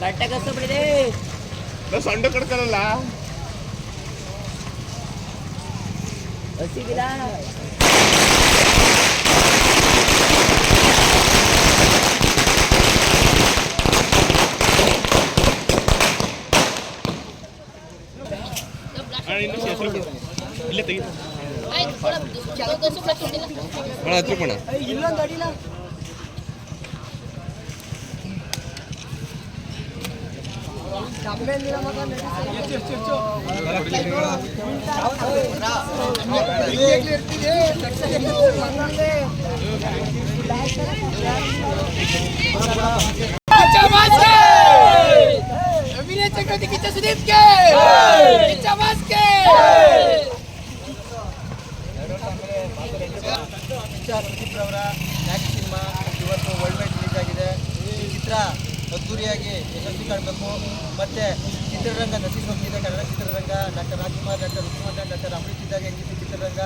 ಗಂಟೆ ಕಸ್ತು ಬಿಡಿದೆ ಸಣ್ಣ ಕಡ್ಕಲ್ಲ ಹಸಿಗಿಲ್ಲ ಇಲ್ಲೇ ತೆಗಿ. ಇಲ್ಲೊಂದು ಅಡಿಲ್ಲ अभिनय चक्रवर्ती किच्चा सुदीप के किच्चा बास के ಅವರ ನ್ಯಾಕ್ ಸಿನಿಮಾ ಇವತ್ತು ವರ್ಲ್ಡ್ ವೈಡ್ ಅದ್ದೂರಿಯಾಗಿ ಯಶಸ್ವಿ ಕಾಣಬೇಕು. ಮತ್ತು ಚಿತ್ರರಂಗ ನಶಿಸಿ ಹೋಗ್ತಿದೆ ಕನ್ನಡ ಚಿತ್ರರಂಗ doctor Rajkumar, doctor Vishnuvardhan doctor Amrit ಇದ್ದಾಗ ಹೆಂಗಿತ್ತು ಚಿತ್ರರಂಗ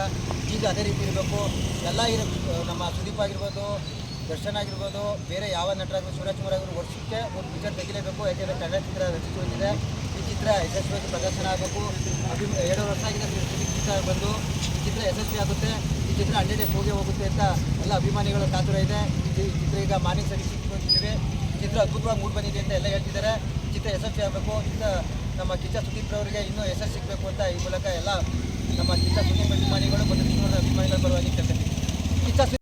ಈಗ ಅದೇ ರೀತಿ ಇರಬೇಕು. ಎಲ್ಲ ಇರೋ, ನಮ್ಮ ಸುದೀಪ್ ಆಗಿರ್ಬೋದು, ದರ್ಶನ್ ಆಗಿರ್ಬೋದು, ಬೇರೆ ಯಾವ ನಟರಾಗಿರ್ಬೋದು ಸೂರಜ್ ಕುಮಾರ್ ಆಗಿರ್ಬೋದು ವರ್ಷಕ್ಕೆ ಒಂದು ಪಿಕ್ಚರ್ ತೆಗಿಲೇಬೇಕು. ಯಾಕೆಂದರೆ ಕನ್ನಡ ಚಿತ್ರ ರಚಿಸಿ ಬಂದಿದೆ ಈ ಚಿತ್ರ ಯಶಸ್ವಿಯಾಗಿ ಪ್ರದರ್ಶನ ಆಗಬೇಕು. ಅಭಿ ಎರಡು ವರ್ಷ ಆಗಿದೆ ಚಿತ್ರ ಬಂದು. ಈ ಚಿತ್ರ ಯಶಸ್ವಿ ಆಗುತ್ತೆ. ಈ ಚಿತ್ರ ಹಂಡ್ರೆಡ್ ಡೇಸ್ ಹೋಗೇ ಹೋಗುತ್ತೆ ಅಂತ ಎಲ್ಲ ಅಭಿಮಾನಿಗಳ ಕಾತುರ ಇದೆ. ಈ ಚಿತ್ರ ಈಗ ಮಾರ್ನಿಂಗ್ ಸರ್ವಿಸ್ ಚಿತ್ರ ಅದ್ಭುತವಾಗಿ ಮೂಡ್ ಬಂದಿದೆ ಅಂತ ಎಲ್ಲ ಹೇಳ್ತಿದ್ದಾರೆ. ಚಿತ್ರ ಯಶಸ್ವಿ ಆಗಬೇಕು. ಚಿತ್ರ ನಮ್ಮ ಕಿಚ್ಚ ಸುದೀಪ್ ಅವರಿಗೆ ಇನ್ನೂ ಯಶಸ್ಸು ಸಿಗಬೇಕು ಅಂತ ಈ ಮೂಲಕ ಎಲ್ಲ ನಮ್ಮ ಕಿಚ್ಚ ಸುದೀಪ್ ಅಭಿಮಾನಿಗಳು ಮತ್ತು ಚಿತ್ರದ ಅಭಿಮಾನಿಗಳ ಪರವಾಗಿ ಕೇಳ್ತೀನಿ ಸುದೀಪ್